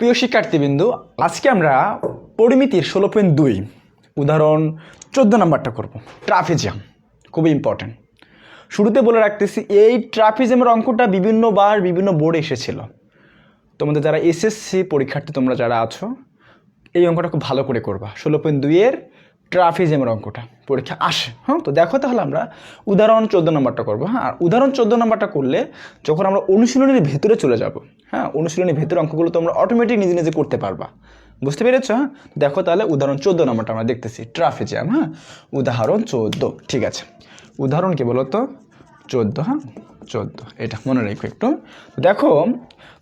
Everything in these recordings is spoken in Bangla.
প্রিয় শিক্ষার্থীবৃন্দু, আজকে আমরা পরিমিতির ষোলো পয়েন্ট দুই, উদাহরণ চোদ্দ নাম্বারটা করব। ট্রাফিজিয়াম, খুবই ইম্পর্ট্যান্ট শুরুতে বলে রাখতেছি, এই ট্রাফিজিয়ামের অঙ্কটা বিভিন্নবার বিভিন্ন বোর্ডে এসেছিল। তোমাদের যারা এসএসসি পরীক্ষার্থী, তোমরা যারা আছো, এই অঙ্কটা খুব ভালো করে করবা। ষোলো পয়েন্ট দুইয়ের ট্রাফিজিয়ামের অঙ্কটা পরীক্ষা আসে। হ্যাঁ তো দেখো তাহলে আমরা উদাহরণ চোদ্দ নম্বরটা করব হ্যাঁ? আর উদাহরণ চোদ্দ নম্বরটা করলে যখন আমরা অনুশীলনের ভেতরে চলে যাব হ্যাঁ অনুশীলনের ভেতরে অঙ্কগুলো তোমরা অটোমেটিক নিজে নিজে করতে পারবা। বুঝতে পেরেছ হ্যাঁ? দেখো তাহলে উদাহরণ চোদ্দ নম্বরটা আমরা দেখতেছি, ট্রাফিজিয়াম হ্যাঁ? উদাহরণ চোদ্দ, ঠিক আছে। উদাহরণ কি বলো তো? চোদ্দ হ্যাঁ? চোদ্দ, এটা মনে রেখো একটু। দেখো,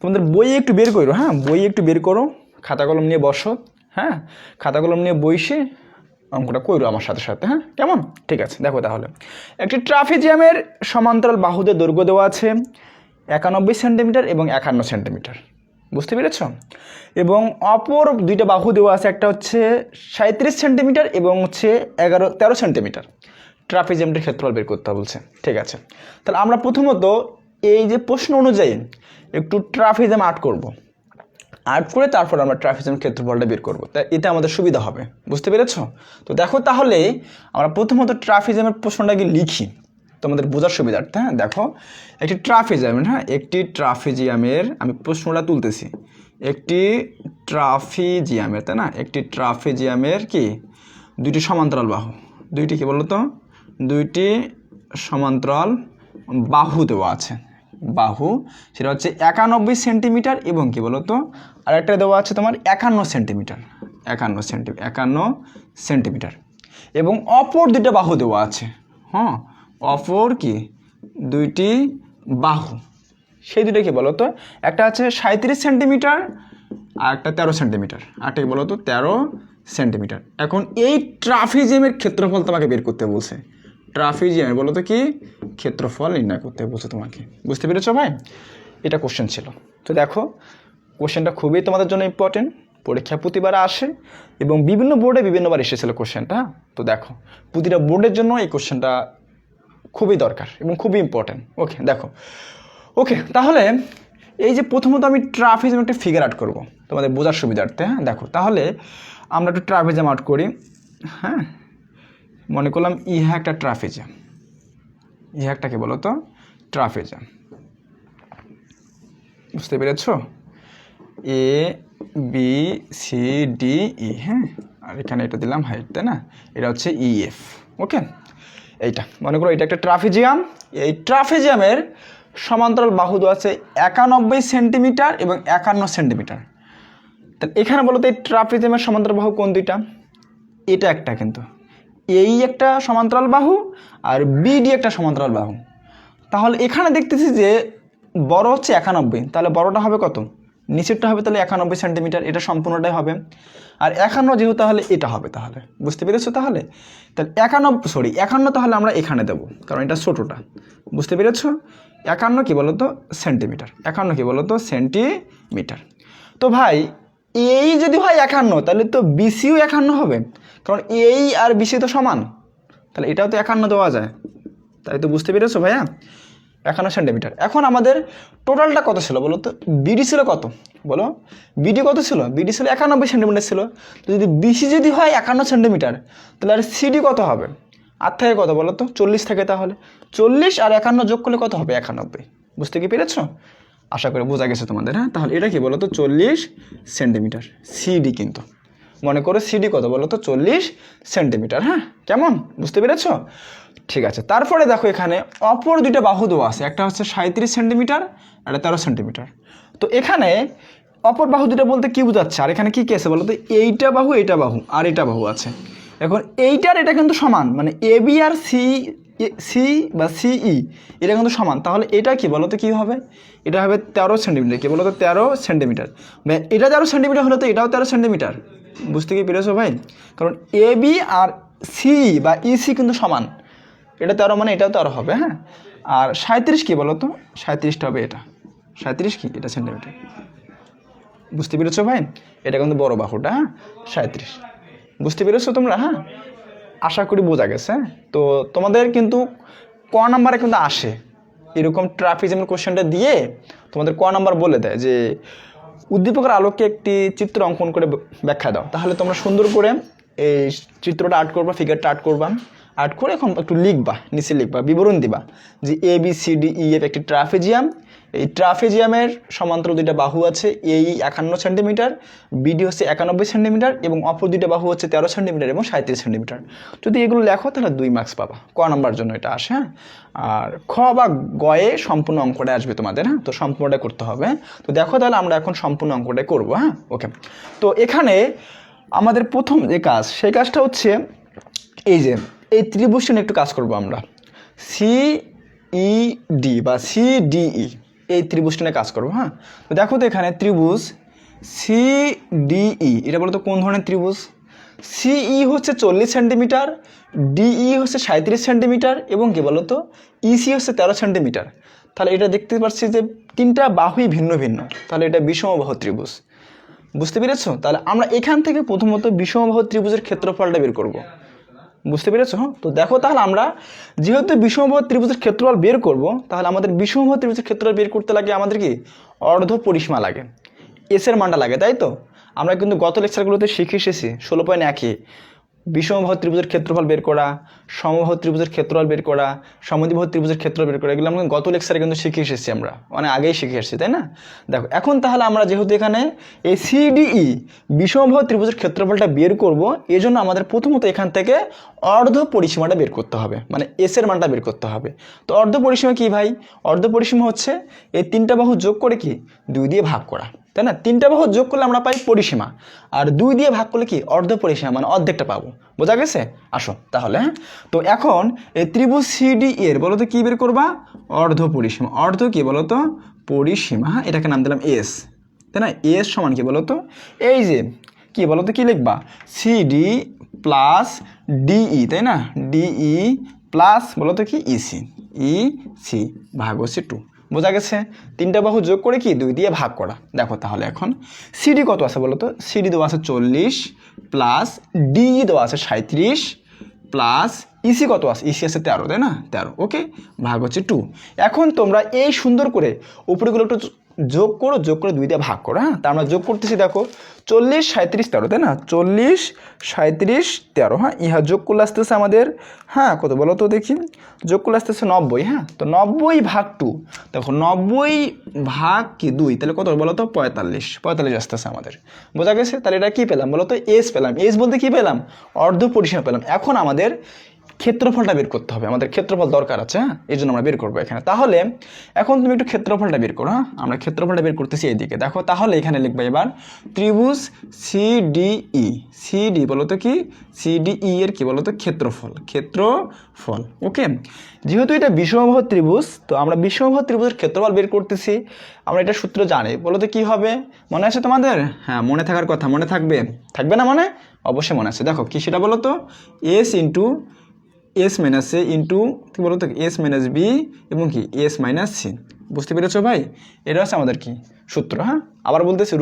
তোমাদের বই একটু বের করো হ্যাঁ? বই একটু বের করো, খাতা কলম নিয়ে বসো হ্যাঁ? খাতা কলম নিয়ে বইসে অঙ্কটা কইরো আমার সাথে সাথে হ্যাঁ? কেমন? ঠিক আছে, দেখো তাহলে। একটি ট্রাফিজিয়ামের সমান্তরাল বাহুদের দৈর্ঘ্য দেওয়া আছে একানব্বই সেন্টিমিটার এবং একান্ন সেন্টিমিটার। বুঝতে পেরেছ? এবং অপর দুইটা বাহু দেওয়া আছে, একটা হচ্ছে সাঁত্রিশ সেন্টিমিটার এবং হচ্ছে এগারো, তেরো সেন্টিমিটার। ট্রাফিজিয়ামটির ক্ষেত্রফল বের করতে বলছে। ঠিক আছে। তাহলে আমরা প্রথমত এই যে প্রশ্ন অনুযায়ী একটু ট্রাফিজিয়াম আর্ট করব। আর্ট করে তারপর আমরা ট্রাফিজিয়াম ক্ষেত্রফলটা বের করব। তাই এতে আমাদের সুবিধা হবে। বুঝতে পেরেছ? তো দেখো তাহলে আমরা প্রথমত ট্রাফিজিয়ামের প্রশ্নটাকে লিখি। তোমাদের বোঝার সুবিধার্থে হ্যাঁ দেখো, একটি ট্রাফিজিয়ামের হ্যাঁ একটি ট্রাফিজিয়ামের, আমি প্রশ্নটা তুলতেছি। একটি ট্রাফিজিয়ামের, তাই না? একটি ট্রাফিজিয়ামের কি? দুইটি সমান্তরাল বাহু। দুইটি কি বলো তো দুইটি সমান্তরাল বাহু দেওয়া আছে। বাহু, সেটা হচ্ছে একানব্বই সেন্টিমিটার এবং কি বলতো? আর একটা দেওয়া আছে তোমার একান্ন সেন্টিমিটার। একান্ন সেন্টি, একান্ন সেন্টিমিটার। এবং অপর দুইটা বাহু দেওয়া আছে। হ্যাঁ অপর কি? দুইটি বাহু। সেই দুটো কি বলতো? একটা আছে সাঁত্রিশ সেন্টিমিটার, আর একটা তেরো সেন্টিমিটার। আরটা কি বলতো? তেরো সেন্টিমিটার। এখন এই ট্রাফিজিয়ামের ক্ষেত্রফল তোমাকে বের করতে বলছে। ট্রাফিজিয়াম বলো তো কি? ক্ষেত্রফল নির্ণয় করতে বলছে তোমাকে। বুঝতে পেরেছ ভাই? এটা কোশ্চেন ছিল। তো দেখো কোশ্চেনটা খুবই তোমাদের জন্য ইম্পর্টেন্ট পরীক্ষা প্রতিবার আসে এবং বিভিন্ন বোর্ডে বিভিন্নবার এসেছিল কোশ্চেনটা তো দেখো, প্রতিটা বোর্ডের জন্য এই কোশ্চেনটা খুবই দরকার এবং খুবই ইম্পর্টেন্ট ওকে দেখো। ওকে তাহলে এই যে প্রথমত আমি ট্রাফিজম একটা ফিগার আউট করব তোমাদের বোঝার সুবিধার্থে হ্যাঁ? দেখো, তাহলে আমরা একটু ট্রাফিজাম আউট করি হ্যাঁ? মনে করলাম ইহা একটা ট্রাফিজাম ইহা একটা কি বলো তো ট্রাফিজাম বুঝতে পেরেছ? A B C D E হ্যাঁ? আর এখানে এটা দিলাম হাইট তাই না? এটা হচ্ছে ইএফ ওকে এইটা, মনে করো এটা একটা ট্রাফিজিয়াম। এই ট্রাফিজিয়ামের সমান্তরাল বাহু দেওয়া আছে একানব্বই সেন্টিমিটার এবং একান্ন সেন্টিমিটার। তাহলে এখানে বলো তো এই ট্রাফিজিয়ামের সমান্তরাল বাহু কোন দুইটা? এটা একটা কিন্তু। এই একটা সমান্তরাল বাহু আর বিডি একটা সমান্তরাল বাহু। তাহলে এখানে দেখতেছি যে বড় হচ্ছে একানব্বই, তাহলে বড়টা হবে কত? নিচেরটা হবে তাহলে একানব্বই সেন্টিমিটার, এটা সম্পূর্ণটাই হবে। আর একান্ন যেহেতু তাহলে এটা হবে তাহলে, বুঝতে পেরেছ তাহলে? তাহলে একানব্বই সরি একান্ন তাহলে আমরা এখানে দেবো, কারণ এটা ছোটোটা, বুঝতে পেরেছ? একান্ন কি বলতো? সেন্টিমিটার, একান্ন কি বলতো? সেন্টিমিটার। তো ভাই, এই যদি হয় একান্ন, তাহলে তো বিসিও একান্ন হবে। কারণ এই আর বিসি তো সমান। তাহলে এটাও তো একান্ন দেওয়া যায়। তাই তো বুঝতে পেরেছ ভাইয়া? একান্ন সেন্টিমিটার। এখন আমাদের টোটালটা কত ছিল বলো তো? বিডি ছিল কত? বলো। বিডি কত ছিল? বিডি ছিল একানব্বই সেন্টিমিটার ছিল। তো যদি বিসি যদি হয় একান্ন সেন্টিমিটার, তাহলে আর সিডি কত হবে? আর থেকে কত বলো তো? চল্লিশ থাকে তাহলে। চল্লিশ আর একান্ন যোগ করলে কত হবে? একানব্বই। বুঝতে কি পেরেছ? আশা করি বোঝা গেছে তোমাদের হ্যাঁ? তাহলে এটা কি বলো তো? চল্লিশ সেন্টিমিটার। সিডি কিন্তু। মনে করো সিডি কত বলো তো? চল্লিশ সেন্টিমিটার হ্যাঁ? কেমন? বুঝতে পেরেছ? ঠিক আছে, তারপরে দেখো এখানে অপর দুইটা বাহু দেওয়া আছে, একটা হচ্ছে সাঁত্রিশ সেন্টিমিটার একটা তেরো সেন্টিমিটার। তো এখানে অপর বাহু দুটা বলতে কি বোঝাচ্ছে? আর এখানে কি কি আছে বলো তো? এইটা বাহু এইটা বাহু, আর এটা বাহু আছে। এখন এইটার এটা কিন্তু সমান মানে এ বি আর সি সি বা সিই এটা কিন্তু সমান। তাহলে এটা কি বলো তো কী হবে? এটা হবে তেরো সেন্টিমিটার, কী বলো তো? তেরো সেন্টিমিটার। ভাই এটা তেরো সেন্টিমিটার হলে তো এটাও তেরো সেন্টিমিটার। বুঝতে কি পেরেছ ভাই? কারণ এ বি আর সি বা ইসি কিন্তু সমান। এটা তেরো মানে এটাও তেরো হবে হ্যাঁ? আর সাঁত্রিশ কী বলো তো? সাঁত্রিশটা হবে এটা। সাঁত্রিশ কি? এটা সেন্টিমিটার বুঝতে পেরেছ ভাই? এটা কিন্তু বড় বাহুটা হ্যাঁ? সাঁত্রিশ বুঝতে পেরেছ তোমরা হ্যাঁ? আশা করি বোঝা গেছে হ্যাঁ? তো তোমাদের কিন্তু ক নাম্বারে কিন্তু আসে। এরকম ট্রাফিজমের কোশ্চেনটা দিয়ে তোমাদের ক নাম্বার বলে দেয় যে উদ্দীপকের আলোকে একটি চিত্র অঙ্কন করে ব্যাখ্যা দাও। তাহলে তোমরা সুন্দর করে এই চিত্রটা আর্ট করবা ফিগারটা আর্ট করবা। আর্ট করে এখন একটু লিখবা, নিচে লিখবা, বিবরণ দিবা যে A B C D E F একটি ট্রাফেজিয়াম এই ট্রাফেজিয়ামের সমান্তরাল দুইটা বাহু আছে, এই একান্ন সেন্টিমিটার, বিডি হচ্ছে একানব্বই সেন্টিমিটার এবং অপর দুইটা বাহু হচ্ছে তেরো সেন্টিমিটার এবং সাঁত্রিশ সেন্টিমিটার। যদি এগুলো লেখো তাহলে দুই মার্কস পাবা। ক নাম্বার জন্য এটা আসে হ্যাঁ? আর খ বা গয়ে সম্পূর্ণ অঙ্কটা আসবে তোমাদের হ্যাঁ? তো সম্পূর্ণটা করতে হবে। তো দেখো তাহলে আমরা এখন সম্পূর্ণ অঙ্কটাই করব হ্যাঁ? ওকে তো এখানে আমাদের প্রথম যে কাজ, সেই কাজটা হচ্ছে এই যে, এই ত্রিভুজটা নিয়ে একটু কাজ করব আমরা। সি ই ডি বা সি ডিই এই ত্রিভুজটা কাজ করব হ্যাঁ? তো দেখো তো এখানে ত্রিভুজ সি ডিই এটা বলতো কোন ধরনের ত্রিভুজ? সিই হচ্ছে চল্লিশ সেন্টিমিটার ডিই হচ্ছে সাঁত্রিশ সেন্টিমিটার এবং কি বলতো? ইসি হচ্ছে তেরো সেন্টিমিটার। তাহলে এটা দেখতে পাচ্ছি যে তিনটা বাহুই ভিন্ন ভিন্ন। তাহলে এটা বিষমবাহু ত্রিভুজ। বুঝতে পেরেছ? তাহলে আমরা এখান থেকে প্রথমত বিষমবাহু ত্রিভুজের ক্ষেত্রফলটা বের করব। বুঝতে পেরেছ? তো দেখো তাহলে আমরা যেহেতু বিষমভাব ত্রিভুজের ক্ষেত্রফল বের করব, তাহলে আমাদের বিষমভাব ত্রিভুজের ক্ষেত্রফল বের করতে লাগে আমাদের কি? অর্ধ পরিসীমা লাগে। এসের মানটা লাগে, তাই তো? আমরা কিন্তু গত লেকচারগুলোতে শিখে এসেছি, ষোলো পয়েন্ট একে বিষমবাহু ত্রিভুজের ক্ষেত্রফল বের করা সমবাহু ত্রিভুজের ক্ষেত্রফল বের করা সমদ্বিবাহু ত্রিভুজের ক্ষেত্রফল বের করা, এগুলো আমরা গত লেকচারে কিন্তু শিখে এসেছি আমরা। অনেক আগেই শিখে এসেছি, তাই না? দেখো, এখন তাহলে আমরা যেহেতু এখানে এই সিডিই বিষমবাহু ত্রিভুজের ক্ষেত্রফলটা বের করব এই জন্য আমাদের প্রথমত এখান থেকে অর্ধ পরিসীমাটা বের করতে হবে। মানে এসের মানটা বের করতে হবে। তো অর্ধ পরিসীমা কি ভাই? অর্ধ পরিসীমা হচ্ছে এই তিনটা বাহু যোগ করে কি? দুই দিয়ে ভাগ করা। তাই না? তিনটা বাহু যোগ করলে আমরা পাই পরিসীমা। আর দুই দিয়ে ভাগ করলে কি? অর্ধ পরিসীমা মানে অর্ধেকটা পাবো। বোঝা গেছে? আসো তাহলে হ্যাঁ? তো এখন এই ত্রিভুজ সিডি এর, বলো তো কী বের করবা? অর্ধ পরিসীমা। অর্ধ কি বলো তো? পরিসীমা হ্যাঁ এটাকে নাম দিলাম এস তাই না? এস সমান কি বলো তো? এই যে, কি বলো তো কী লিখবা? সিডি প্লাস ডিই তাই না? ডিই প্লাস বলো তো কি? ইসি ই সি ভাগ হচ্ছে টু বোঝা গেছে? তিনটা বাহু যোগ করে কি? দুই দিয়ে ভাগ করা। দেখো তাহলে এখন সিডি কত আছে বলো তো সিডি দেওয়া আছে চল্লিশ প্লাস ডি দেওয়া আছে সাঁত্রিশ প্লাস ইসি কত আছে? ইসি আছে তেরো, তাই না? তেরো, ওকে? ভাগ হচ্ছে টু। এখন তোমরা এই সুন্দর করে উপরেগুলো একটু যোগ করো, যোগ করে দুই দিয়ে ভাগ করো হ্যাঁ? তা আমরা যোগ করতেছি দেখো, চল্লিশ সাঁত্রিশ তেরো, তাই না? চল্লিশ সাঁত্রিশ তেরো হ্যাঁ? ইহা যোগ করলে আসতেছে আমাদের হ্যাঁ কত বলো তো দেখি? যোগ করলে আসতেছে নব্বই হ্যাঁ? তো নব্বই ভাগ টু দেখো নব্বই ভাগ কি দুই? তাহলে কত বলো তো? পঁয়তাল্লিশ পঁয়তাল্লিশ আসতেছে আমাদের। বোঝা গেছে? তাহলে এটা কী পেলাম বলো তো? এস পেলাম। এস বলতে কী পেলাম? অর্ধ পরিসীমা পেলাম। এখন আমাদের ক্ষেত্রফলটা বের করতে হবে। আমাদের ক্ষেত্রফল দরকার আছে হ্যাঁ? এই জন্য আমরা বের করব এখানে। তাহলে, এখন তুমি একটু ক্ষেত্রফলটা বের করো হ্যাঁ? আমরা ক্ষেত্রফলটা বের করতেছি এইদিকে। দেখো, তাহলে এখানে লিখবে এবার ত্রিভুজ সিডিই। সিডি বলো তো কি? সিডিই এর কি বলো তো ক্ষেত্রফল। ক্ষেত্রফল। ওকে? যেহেতু এটা বিষমবাহু ত্রিভুজ, তো আমরা বিষমবাহু ত্রিভুজের ক্ষেত্রফল বের করতেছি। আমরা এটা সূত্র জানি। বলো তো কী হবে? মনে আছে তোমাদের? হ্যাঁ মনে থাকার কথা মনে থাকবে। থাকবে না মনে? অবশ্যই মনে আছে। দেখো, কি সেটা বলো তো S into S minus A into কী বলো তো এস মাইনাস বি এবং কি এস মাইনাস সি বুঝতে পেরেছ ভাই? এটা হচ্ছে আমাদের কি সূত্র হ্যাঁ? আবার বলতেছি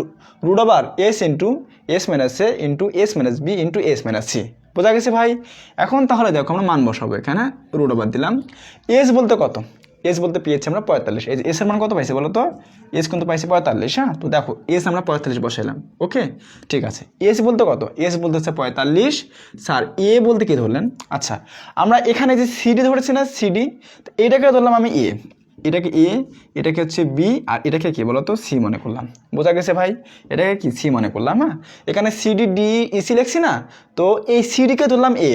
রুট আবার S into S minus A into S minus B into S minus C বোঝা গেছে ভাই? এখন তাহলে দেখো আমরা মান বসাবো এখানে রুট আবার দিলাম। এস বলতে কত? এস বলতে পেয়েছি আমরা পঁয়তাল্লিশ। এই এস এর মান কত পাইছি বলো তো? এস কিন্তু পাইছি পঁয়তাল্লিশ হ্যাঁ? তো দেখো এস আমরা পঁয়তাল্লিশ বসাইলাম, ওকে? ঠিক আছে। এস বলতে কত? এস বলতে হচ্ছে পঁয়তাল্লিশ। স্যার এ বলতে কী ধরলেন? আচ্ছা আমরা এখানে যে সিডি ধরেছি না সিডি তো এটাকে ধরলাম আমি এ এটাকে এ এটাকে হচ্ছে বি আর এটাকে কি বলতো সি মনে করলাম। বোঝা গেছে ভাই? এটাকে কি সি মনে করলাম হ্যাঁ? এখানে সিডি ডি ইসি লেখছি না? তো এই সিডিকে ধরলাম এ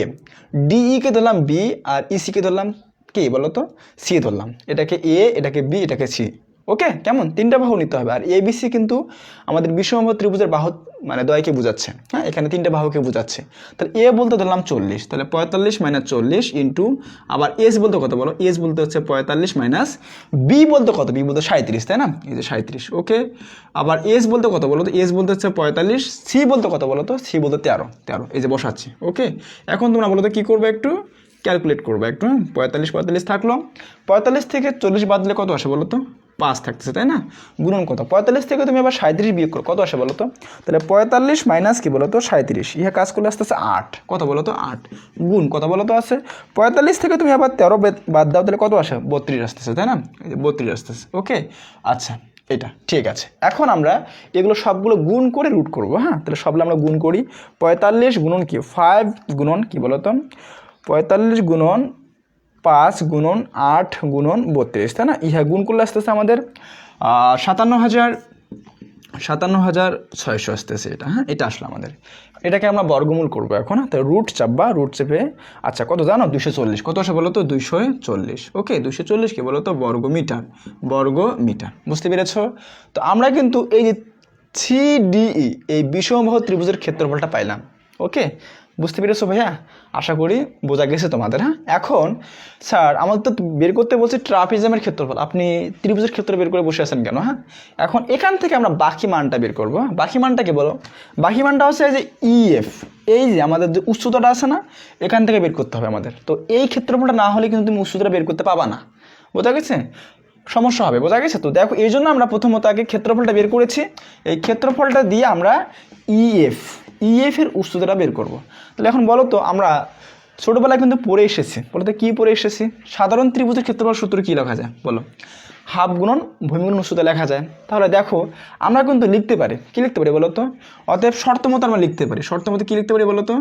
ডিইকে ধরলাম বি আর ইসিকে ধরলাম কি বলো তো সি ধরলাম। এটাকে এ এটাকে বি এটাকে সি ওকে কেমন? তিনটা বাহু নিতে হবে। আর এবিসি কিন্তু আমাদের বিষমবাহু ত্রিভুজের বাহু মানে দয়কে বোঝাচ্ছে। হ্যাঁ? এখানে তিনটা বাহুকে বোঝাচ্ছে। তাহলে এ বলতে ধরলাম চল্লিশ। তাহলে পঁয়তাল্লিশ মাইনাস চল্লিশ ইন্টু আবার এস বলতে কত বলো? এস বলতে হচ্ছে পঁয়তাল্লিশ মাইনাস বি বলতে কত? বি বলতে সাঁত্রিশ তাই না? এই যে সাঁত্রিশ ওকে আবার এস বলতে কত বলো তো? এস বলতে হচ্ছে পঁয়তাল্লিশ। সি বলতে কত বলো তো? সি বলতে তেরো। তেরো। এই যে বসাচ্ছি। ওকে এখন তোমরা বলো তো কী করব একটু? ক্যালকুলেট করব। একটু হ্যাঁ? পঁয়তাল্লিশ পঁয়তাল্লিশ থাকল। পঁয়তাল্লিশ থেকে চল্লিশ বাদ দিলে কত আসে বলো তো? পাঁচ থাকতেছে, তাই না? গুণন কত? পঁয়তাল্লিশ থেকে তুমি আবার সাঁত্রিশ বিয়োগ করো, কত আসে বলো তো? তাহলে পঁয়তাল্লিশ মাইনাস কি বলো তো? সাঁত্রিশ ইহা কাজ করলে আসতেছে আট। কত বলো তো? আট। গুণ কত বলো তো আছে পঁয়তাল্লিশ থেকে তুমি আবার তেরো বাদ দাও, তাহলে কত আসে? বত্রিশ আসতেছে, তাই না? বত্রিশ আসতেছে, ওকে? আচ্ছা এটা ঠিক আছে। এখন আমরা এগুলো সবগুলো গুণ করে রুট করব হ্যাঁ? তাহলে সবগুলো আমরা গুণ করি। পঁয়তাল্লিশ গুণন কি? ফাইভ গুণন কি বলতো পঁয়তাল্লিশ গুণন পাঁচ গুণন আট গুণন বত্রিশ, তাই না? ইহা গুণ করলে আসতেছে আমাদের সাতান্ন হাজার সাতান্ন হাজার ছয়শো আসতেছে এটা হ্যাঁ? এটা আসলো আমাদের। এটাকে আমরা বর্গমূল করব এখন হ্যাঁ? তো রুট চাপবা, রুট চেপে আচ্ছা কত জানো? দুশো চল্লিশ। কত আসে বলো তো? দুইশো চল্লিশ। ওকে দুশো চল্লিশ কি বলো তো? বর্গ মিটার বর্গ মিটার বুঝতে পেরেছ? তো আমরা কিন্তু এই যে সি ডিই এই বিষমবাহ ত্রিভুজের ক্ষেত্রফলটা পাইলাম, ওকে? বুঝতে পেরেছ ভাইয়া? আশা করি বোঝা গেছে তোমাদের হ্যাঁ? এখন, স্যার আমাদের তো বের করতে বলছি ট্রাপিজমের ক্ষেত্রফল। আপনি ত্রিভুজের ক্ষেত্র বের করে বসে আছেন কেন হ্যাঁ? এখন এখান থেকে আমরা বাকি মানটা বের করব হ্যাঁ? বাকি মানটাকে বলো? বাকি মানটা হচ্ছে যে ইএফ এই যে আমাদের যে উচ্চতাটা আছে না, এখান থেকে বের করতে হবে আমাদের। তো এই ক্ষেত্রফলটা না হলে কিন্তু তুমি উচ্চতাটা বের করতে পাবা না। বোঝা গেছে? সমস্যা হবে, বোঝা গেছে? তো দেখো, এই জন্য আমরা প্রথমত আগে ক্ষেত্রফলটা বের করেছি। এই ক্ষেত্রফলটা দিয়ে আমরা ইএফ ইএফ এর উচ্চতাটা বের করব। তাহলে এখন বলো তো আমরা ছোটোবেলায় কিন্তু পড়ে এসেছি। বলতে কী পড়ে এসেছি? সাধারণ ত্রিভুজের ক্ষেত্রফল সূত্র কী লেখা যায়? বলো। হাফ গুণন ভূমিগুণন উচ্চতা লেখা যায়। তাহলে দেখো, আমরা কিন্তু লিখতে পারি। কী লিখতে পারি বলো তো অতএব শর্ত মতো আমরা লিখতে পারি। শর্ত মতো কী লিখতে পারি বলো তো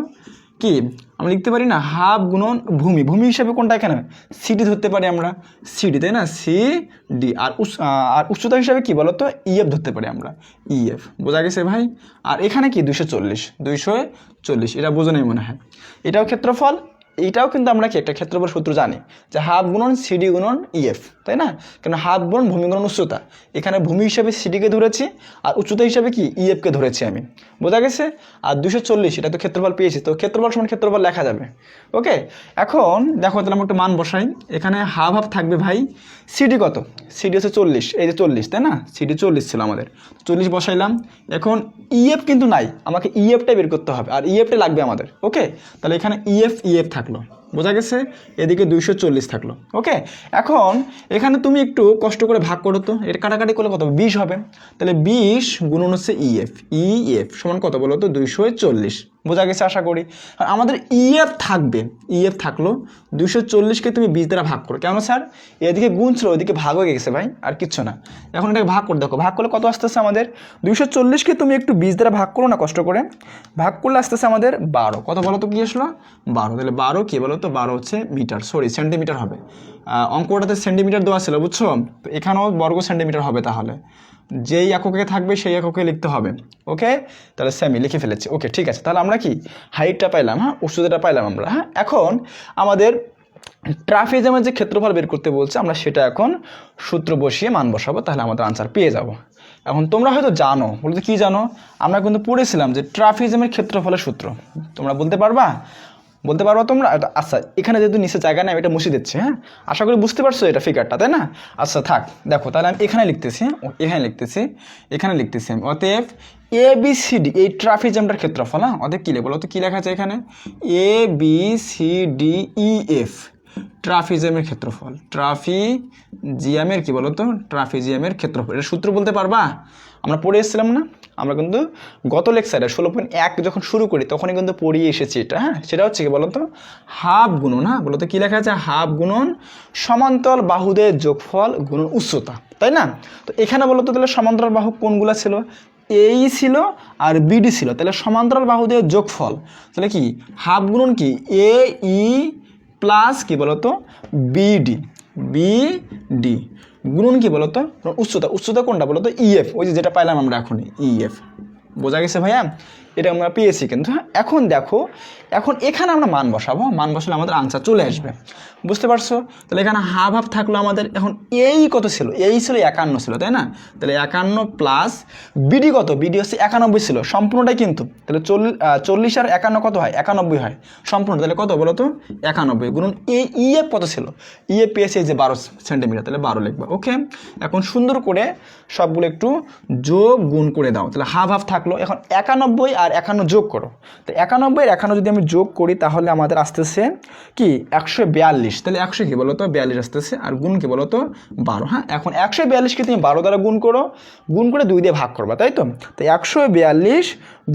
কি? আমরা লিখতে পারি না, হাফ গুণন ভূমি। ভূমি হিসাবে কোনটা এখানে? সিডি ধরতে পারি আমরা। সিডি তাই না? সি ডি আর উস আর উচ্চতা হিসাবে কি বলতো? ইএফ ধরতে পারি আমরা। ইএফ বোঝা গেছে ভাই? আর এখানে কি? দুশো চল্লিশ। দুইশো চল্লিশ। এটা বোঝানোই নেই মনে হয়। এটাও ক্ষেত্রফল? এইটাও কিন্তু আমরা কি একটা ক্ষেত্রফল সূত্র জানি যে হাফ গুণন সিডি গুণন ইএফ তাই না? কেন হাফ গুণন ভূমি গুণন উচ্চতা। এখানে ভূমি হিসাবে সিডিকে ধরেছি আর উচ্চতা হিসাবে কি? ইএফকে ধরেছি আমি। বোঝা গেছে? আর দুশো চল্লিশ, এটা তো ক্ষেত্রফল পেয়েছি, তো ক্ষেত্রফল সমান ক্ষেত্রফল লেখা যাবে। ওকে? এখন দেখো, তাহলে আমরা একটা মান বসাই। এখানে হাফ হাফ থাকবে ভাই, সিডি কত? সিডি হচ্ছে চল্লিশ, এই যে চল্লিশ, তাই না? সিডি চল্লিশ ছিল আমাদের। চল্লিশ বসাইলাম। এখন ইএফ কিন্তু নাই, আমাকে ইএফটাই বের করতে হবে, আর ইএফটাই লাগবে আমাদের, ওকে? তাহলে এখানে ইএফ ইএফ থাকল বোঝা গেছে? এদিকে দুইশো চল্লিশ থাকল। ওকে? এখন এখানে তুমি একটু কষ্ট করে ভাগ করো তো। এটা কাটাকাটি করলে কত বিশ হবে। তাহলে বিশ গুণন হচ্ছে ইএফ ইএফ সমান কত বলো তো? দুইশো চল্লিশ। বোঝা গেছে আশা করি? আর আমাদের ইএফ থাকবে। ইএফ থাকল। দুইশো চল্লিশকে তুমি বিশ দ্বারা ভাগ করো। কেন স্যার? এদিকে গুণ ছিল, ওইদিকে ভাগ হয়ে গেছে ভাই। আর কিচ্ছু না। এখন এটাকে ভাগ করে দেখো। ভাগ করলে কত আসতেছে আমাদের? দুইশো চল্লিশকে তুমি একটু বিশ দ্বারা ভাগ করো না কষ্ট করে। ভাগ করলে আসতেছে আমাদের বারো। কত বলো তো কি আসলো? বারো। তাহলে বারো কি বলো তো বারো হচ্ছে মিটার। সরি সেন্টিমিটার হবে। অঙ্কটাতে সেন্টিমিটার দেওয়া ছিল, বুঝছ? এখানেও বর্গ সেন্টিমিটার হবে তাহলে। যেই এককে থাকবে, সেই এককে লিখতে হবে। ওকে তাহলে সেমি লিখে ফেলেছি। ওকে ঠিক আছে। তাহলে আমরা কি? হাইটটা পাইলাম হ্যাঁ? উচ্চতাটা পাইলাম আমরা হ্যাঁ? এখন আমাদের ট্রাফিজমের যে ক্ষেত্রফল বের করতে বলছে, আমরা সেটা এখন সূত্র বসিয়ে মান বসাবো, তাহলে আমাদের আনসার পেয়ে যাব। এখন তোমরা হয়তো জানো, বলতে কি জানো? আমরা কিন্তু পড়েছিলাম যে ট্রাফিজমের ক্ষেত্রফলের সূত্র। তোমরা বলতে পারবা? বলতে পারবা তোমরা? আচ্ছা এখানে যেহেতু নিচে জায়গা নেই এটা মুছে দিচ্ছি হ্যাঁ? আশা করি বুঝতে পারছ এটা ফিগারটা তাই না? আচ্ছা থাক, দেখো, তাহলে আমি এখানে লিখতেছি? এখানে লিখতেছি এখানে লিখতেছি আমি। অতএব এ বি সি ডি এই ট্রাফিজমটার ক্ষেত্রফল হ্যাঁ? অতএব কী বলো তো? কী লেখা আছে এখানে? A B C D E F ট্রাফিজিয়ামের ক্ষেত্রফল। ট্রাফিজিয়ামের কি বলতো ট্রাফিজিয়ামের ক্ষেত্রফল। এটা সূত্র বলতে পারবা? আমরা পড়ে এসেছিলাম না? আমরা কিন্তু গত লেকচারে ষোলো পয়েন্ট এক যখন শুরু করি, তখনই কিন্তু পড়িয়ে এসেছি এটা হ্যাঁ? সেটা হচ্ছে কি বলতো? হাফ গুণন হ্যাঁ? বলতো কী লেখা আছে? হাফ গুণন সমান্তরাল বাহুদের যোগফল গুণন উচ্চতা, তাই না? তো এখানে বলতো তাহলে সমান্তরাল বাহু কোনগুলো ছিল? এই ছিল আর বিডি ছিল। তাহলে সমান্তরাল বাহুদের যোগফল, তাহলে কি? হাফ গুণন কি? এ ই প্লাস কি বলতো? বিডি বিডি গুণন কি বলতো? উচ্চতা। উচ্চতা কোনটা বলতো? ইএফ ওই যে যেটা পাইলাম আমরা এখন ইএফ বোঝা গেছে ভাইয়া? এটা আমরা পেয়েছি কিন্তু হ্যাঁ? এখন দেখো, এখন এখানে আমরা মান বসাবো। মান বসালে আমাদের আনসার চলে আসবে। বুঝতে পারছ? তাহলে এখানে হাফ হাফ থাকল আমাদের, এখন এই কত ছিল? এই ছিল একান্ন ছিল, তাই না? তাহলে একান্ন প্লাস বিডি কত? বিডি হচ্ছে একানব্বই ছিল, সম্পূর্ণটাই কিন্তু। তাহলে চল্লিশ চল্লিশ আর একান্ন কত হয়? একানব্বই হয়। সম্পূর্ণ, তাহলে কত বলো তো? একানব্বই গুণন এই ইএফ কত ছিল? ইএফ পেয়েছে যে বারো সেন্টিমিটার তাহলে বারো লিখবা ওকে এখন সুন্দর করে সবগুলো একটু যোগ গুণ করে দাও। তাহলে হাফ হাফ থাকল, এখন একানব্বই আর আর একান্ন যোগ করো। তো একানব্বই আর একান্ন যদি আমি যোগ করি, তাহলে আমাদের আসতেছে কি? একশো বিয়াল্লিশ। তাহলে একশো কি বলো তো বিয়াল্লিশ আসতেছে, আর গুণ কি বলো তো বারো হ্যাঁ? এখন একশো বিয়াল্লিশকে তুমি বারো দ্বারা গুণ করো, গুণ করে দুই দিয়ে ভাগ করবা, তাই তো? তো একশো বিয়াল্লিশ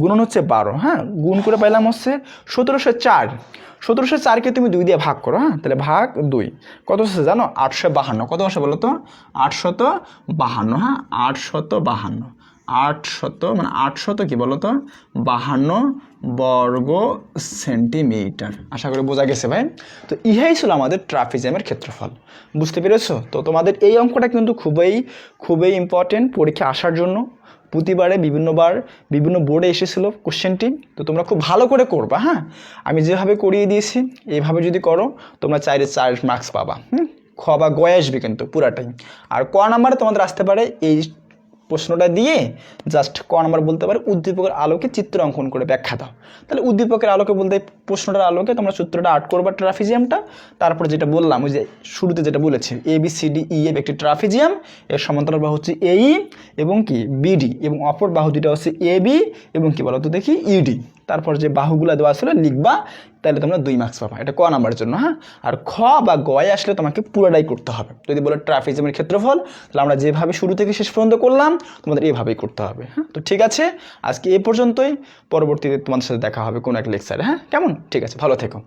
গুণন হচ্ছে বারো হ্যাঁ? গুণ করে পাইলাম হচ্ছে সতেরোশো চার। সতেরোশো চারকে তুমি দুই দিয়ে ভাগ করো হ্যাঁ? তাহলে ভাগ দুই। কত হচ্ছে জানো? আটশো বাহান্ন। কত আসে বলো তো আটশত বাহান্ন হ্যাঁ? আটশত বাহান্ন। আটশত মানে আটশত কি বলো তো বাহান্ন বর্গ সেন্টিমিটার। আশা করি বোঝা গেছে ভাই? তো ইহাই ছিল আমাদের ট্রাফিজ্যামের ক্ষেত্রফল। বুঝতে পেরেছ? তো তোমাদের এই অঙ্কটা কিন্তু খুবই খুবই ইম্পর্টেন্ট পরীক্ষা আসার জন্য। প্রতিবারে বিভিন্নবার বিভিন্ন বোর্ডে এসেছিল কোশ্চেনটি তো তোমরা খুব ভালো করে করবা হ্যাঁ? আমি যেভাবে করিয়ে দিয়েছি এইভাবে যদি করো, তোমরা চাইলে চার মার্কস পাবা, হুম? খ বা গয়ে আসবে কিন্তু পুরাটাই। আর ক নাম্বারে তোমাদের আসতে পারে এই প্রশ্নটা দিয়ে জাস্ট ক নাম্বার বলতে পারে, উদ্দীপকের আলোকে চিত্র অঙ্কন করে ব্যাখ্যা দাও। তাহলে উদ্দীপকের আলোকে বলতে, প্রশ্নটার আলোকে তোমরা সূত্রটা আর্ট করবা ট্রাফিজিয়ামটা তারপরে যেটা বললাম, ওই যে শুরুতে যেটা বলেছি A B C D E F একটি ট্রাফিজিয়াম এর সমান্তরাল বাহু হচ্ছে এই এবং কি বিডি এবং অপর বাহু দুটা হচ্ছে এ বি এবং কি বলতো দেখি ইডি তারপর যে বাহুগুলো দেওয়া ছিল, লিখবা তাহলে তোমরা দুই মার্কস পাবা। এটা ক নাম্বারের জন্য হ্যাঁ? আর খ বা গয় আসলে তোমাকে পুরোটাই করতে হবে। যদি বলো ট্রাফিজমের ক্ষেত্রফল, তাহলে আমরা যেভাবে শুরু থেকে শেষ পর্যন্ত করলাম, তোমাদের এভাবেই করতে হবে হ্যাঁ? তো ঠিক আছে, আজকে এ পর্যন্তই। পরবর্তীতে তোমাদের সাথে দেখা হবে কোনো এক লেকচারে হ্যাঁ? কেমন? ঠিক আছে, ভালো থেকো।